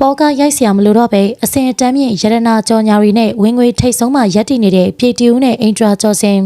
ပေါ်ကရိုက်เสียမလို့တော့ပဲအစင်အတန်းမြင့်ရတနာကြော်ညာရီနဲ့ဝင်ငွေထိတ်ဆုံးမှရက်တည်နေတဲ့ပြည်တီဦးနဲ့အင်ဒရာကျော်စင်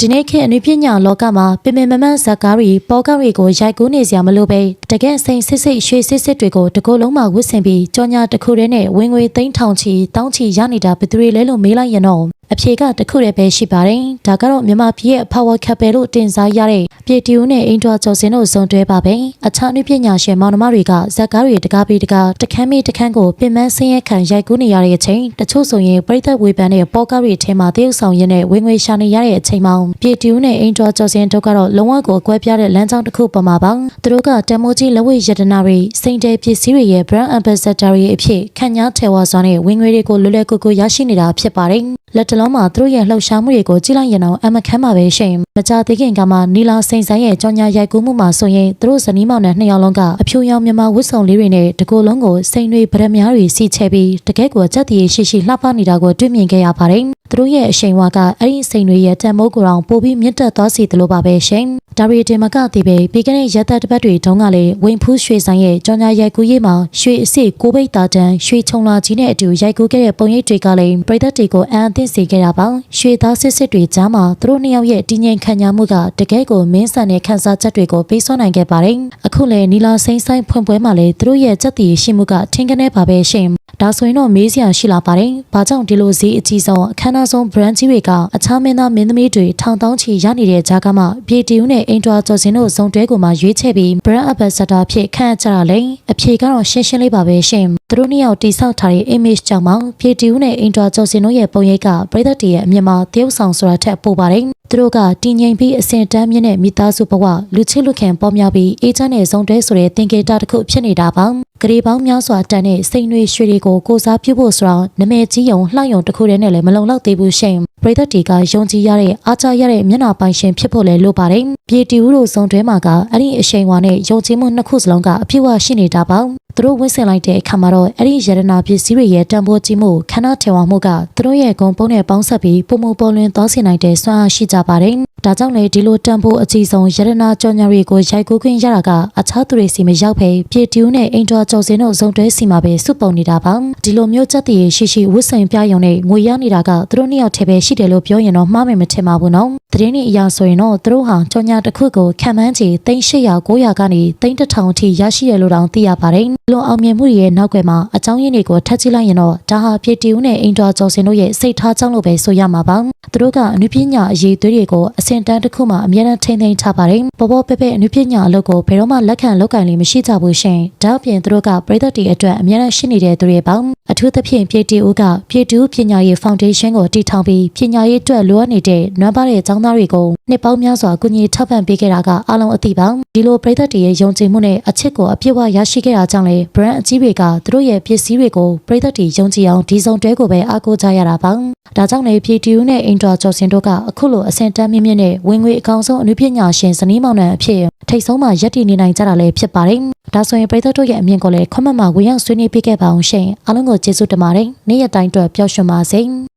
ဒီနေ့ခေတ်အနုပညာလောကမှာပင်ပင်မမန်ဇက်ကားရီပေါ်ကရီကိုရိုက်ကူးနေစရာမလိုပဲတကယ်စိန်စစ်စစ်ရွှေစစ်စစ်တွေကိုတကိုယ်လုံးမှာဝစ်ဆင်ပြီးကြော်ညာတစ်ခုတည်းနဲ့ဝင်ငွေသိန်းထောင်ချီတောင်းချီရနေတာဘယ်သူတွေလဲလို့မေးလိုက်ရင်တော့ အဖြေကတစ်ခုတည်းပဲရှိပါတယ်။ဒါကတော့မြန်မာပြည်ရဲ့ Power Couple လို့တင်စားရတဲ့ပြည်တီဦးနဲ့အင်ဒရာကျော်စင်တို့ဇုံတွဲပါပဲ။အခြားနုပညာရှင်မောင်နှမတွေကဇက်ကားတွေတကားပြီးတကားတခမ်းမီတခမ်းကိုပြင်ပန်းဆင်းရဲခံရိုက်ကူးနေရတဲ့အချိန်တချို့ဆိုရင်ပြိသက်ဝေဖန်တဲ့ပေါ်ကားတွေထဲမှာတရုပ်ဆောင်ရင်းနဲ့ဝင်ငွေရှာနေရတဲ့အချိန်မှာပြည်တီဦးနဲ့အင်ဒရာကျော်စင်တို့ကတော့လုံးဝကိုအကွဲပြားတဲ့လမ်းကြောင်းတစ်ခုပေါ်မှာပါ။သူတို့ကတမိုးကြီးလက်ဝဲရတနာတွေစိန်တဲပစ္စည်းတွေရဲ့ brand ambassador တွေအဖြစ်ခံညာထဲဝါစွာနဲ့ဝင်ငွေတွေကိုလွယ်လွယ်ကူကူရရှိနေတာဖြစ်ပါတယ်။ လက်တလုံးမှာသူတို့ရဲ့လှုပ်ရှားမှုတွေကိုကြည့်လိုက်ရင်တော့အမခမ်းပါပဲရှင်။မကြသေးခင်ကမှနီလာစိန်ဆိုင်ရဲ့ကြောင်ညာရိုက်ကူးမှုမှာဆိုရင်သူတို့ဇနီးမောင်နဲ့နှစ်ယောက်လုံးကအဖြူရောင်မြန်မာဝတ်စုံလေးတွေနဲ့တကိုယ်လုံးကိုစိန်တွေဗရမ ्या တွေစီချဲပြီးတကယ့်ကိုအချက်တည်းရှိရှိလှပနေတာကိုတွေ့မြင်ခဲ့ရပါတယ်။သူတို့ရဲ့အရှိန်ဝါကအဲ့ဒီစိန်တွေရဲ့တန်မိုးကိုယ်တော်ပိုပြီးမြင့်တက်သွားစေသလိုပါပဲရှင်။ ဒါရီတင်မကတည်ပဲပြီးခဲ့တဲ့ရက်သက်တစ်ပတ်တွေတုန်းကလည်းဝင်းဖူးရွှေဆိုင်ရဲ့ကြောင်ညာရိုက်ကူးရေးမှာရွှေအစ်စ်ကိုဘိတ်တာတန်ရွှေချုံလာကြီးနဲ့အတူရိုက်ကူးခဲ့တဲ့ပုံရိပ်တွေကလည်းပြည်သက်တွေကိုအံအသင့်စေခဲ့တာပါ။ရွှေသားစစ်စစ်တွေကြားမှာသူတို့နှစ်ယောက်ရဲ့တည်ငြိမ်ခံညာမှုကတကယ်ကိုမင်းဆန်တဲ့ခန်းစားချက်တွေကိုပေးစွမ်းနိုင်ခဲ့ပါတယ်။အခုလည်းနီလာစိမ့်ဆိုင်ဖွင့်ပွဲမှာလည်းသူတို့ရဲ့စက်တည်ရှိမှုကထင်ကနေပါပဲရှင်။ ဒါဆိုရင်တော့မေးစရာရှိလာပါတယ်။ဘာကြောင့်ဒီလိုဈေးအကြီးဆုံးအခမ်းအနားဆုံး brand ကြီးတွေကအခြားမင်းသားမင်းသမီးတွေထောင်တောင်းချီရနေတဲ့ကြားကမှပြည်တီဦးနဲ့အင်ဒရာကျော်စင်တို့ဇုံတွဲကိုမှရွေးချယ်ပြီး brand ambassador ဖြစ်ခန့်အပ်ကြတာလေ။အဖြေကတော့ရှင်းရှင်းလေးပါပဲရှင်။သူတို့နှစ်ယောက်တိဆောက်ထားတဲ့ image ကြောင့်မှပြည်တီဦးနဲ့အင်ဒရာကျော်စင်တို့ရဲ့ပုံရိပ်ကပြည်သက်တွေရဲ့အမြင်မှာတရုပ်ဆောင်ဆိုတာထက်ပိုပါတယ်။ သူတို့ကတည်ငြိမ်ပြီးအစင်တန်းမြင့်တဲ့မိသားစုဘဝလူချစ်လူခင်ပေါ်များပြီးအေးချမ်းတဲ့ဇုံတွဲဆိုတဲ့သင်္ကေတတစ်ခုဖြစ်နေတာပါ။ဂရေပေါင်းများစွာတန်တဲ့စိန်တွေရွှေတွေကိုကိုစားပြုဖို့ဆိုတော့နမဲကြီးယုံလှယုံတစ်ခုတည်းနဲ့လည်းမလုံလောက်သေးဘူးရှင်။ပရိသတ်တွေကယုံကြည်ရတဲ့အားကျရတဲ့မျက်နှာပိုင်ရှင်ဖြစ်ဖို့လည်းလိုပါတယ်။ပြည်တီဦးတို့ဇုံတွဲမှာကအဲ့ဒီအရှိန်ဝါနဲ့ယုံကြည်မှုနှစ်ခုစလုံးကအပြည့်အဝရှိနေတာပါ။သူတို့ဝင့်ဆင်လိုက်တဲ့အခါမှာတော့အဲ့ဒီရတနာပစ္စည်းတွေရဲ့တန်ဖိုးကြီးမှုခန္ဓာထေဝါမှုကသူတို့ရဲ့ဂုံပုံးနဲ့ပေါင်းဆက်ပြီးပုံမပေါ်လွင်သွားစေနိုင်တဲ့စွမ်းအားရှိကြပါတယ်။ ဒါကြောင့်လေဒီလိုတန်ဖိုးအကြီးဆုံးရတနာကြော်ညာတွေကိုရိုက်ကူးခွင့်ရတာကအခြားသူတွေစီမရောက်ပဲပြည်တီဦးနဲ့အင်ဒရာကျော်စင်တို့ဇုံတွဲစီမှာပဲစုပုံနေတာပါ။ဒီလိုမျိုးချက်တည်းရှိရှိဝစ်ဆင်ပြရုံနဲ့ငွေရနေတာကသူတို့နှစ်ယောက်ထဲပဲရှိတယ်လို့ပြောရင်တော့မှားမယ်မထင်ပါဘူးနော်။ သတင်းတွေအရဆိုရင်တော့သူတို့ဟာကြော်ညာတစ်ခုကိုခံမှန်းချေ3800 900ကနေ3000အထိရရှိရလို့တောင်သိရပါတယ်။လွန်အောင်မြင်မှုတွေရဲ့နောက်ွယ်မှာအကြောင်းရင်းတွေကိုထပ်ကြည့်လိုက်ရင်တော့ဒါဟာပြည်တီဦးနဲ့အင်ဒရာကျော်စင်တို့ရဲ့စိတ်ထားကြောင့်လို့ပဲဆိုရမှာပါ။သူတို့ကအနုပညာအရေးသွေးတွေကိုအစင်တန်းတစ်ခုမှအမြဲတမ်းထိမ့်သိမ်းထားပါတယ်။ပေါ်ပေါ်ပဲပဲအနုပညာအလုပ်ကိုဘယ်တော့မှလက်ခံလောက်ကင်လေးမရှိကြဘူးရှင်။ဒါ့အပြင်သူတို့ကပြည်သက်တွေအတွက်အမြဲတမ်းရှိနေတဲ့သူတွေပေါ့။အထူးသဖြင့်ပြည်တီဦးကပြည်တူပညာရေးဖောင်ဒေးရှင်းကိုတည်ထောင်ပြီးပညာရေးအတွက်လိုအပ်နေတဲ့နွမ်းပါတဲ့ကျောင်းသားတွေကိုနှစ်ပေါင်းများစွာကူညီထောက်ပံ့ပေးခဲ့တာကအလုံးအသိပါ။ဒီလိုပြည်သက်တွေရဲ့ယုံကြည်မှုနဲ့အချစ်ကိုအပြည့်အဝရရှိခဲ့တာကြောင့်လေ brand အကြီးတွေကသူတို့ရဲ့ပစ္စည်းတွေကိုပြည်သက်တွေယုံကြည်အောင်ဒီစုံတွဲကိုပဲအားကိုးကြရတာပါ။ဒါကြောင့်လေပြည်တီဦးနဲ့အင်ဒရာကျော်စင်တို့ကအခုလိုအဆင့်တန်းမြင့်မြင့်နဲ့ဝင်ငွေအကောင်ဆုံးအနုပညာရှင်ဇနီးမောင်နှံအဖြစ်ထိတ်ဆုံးမှရက်တည်နေနိုင်ကြတာလည်းဖြစ်ပါတယ်။ဒါဆိုရင်ပြည်သက်တို့ရဲ့အမြင်ကိုလည်းခွင့်မမှာဝင်ရောက်ဆွေးနွေးပေးခဲ့ပါအောင်ရှင်။အားလုံးကိုကျေးဇူးတင်ပါတယ်။နေ့ရက်တိုင်းအတွက်ပျော်ရွှင်ပါစေ။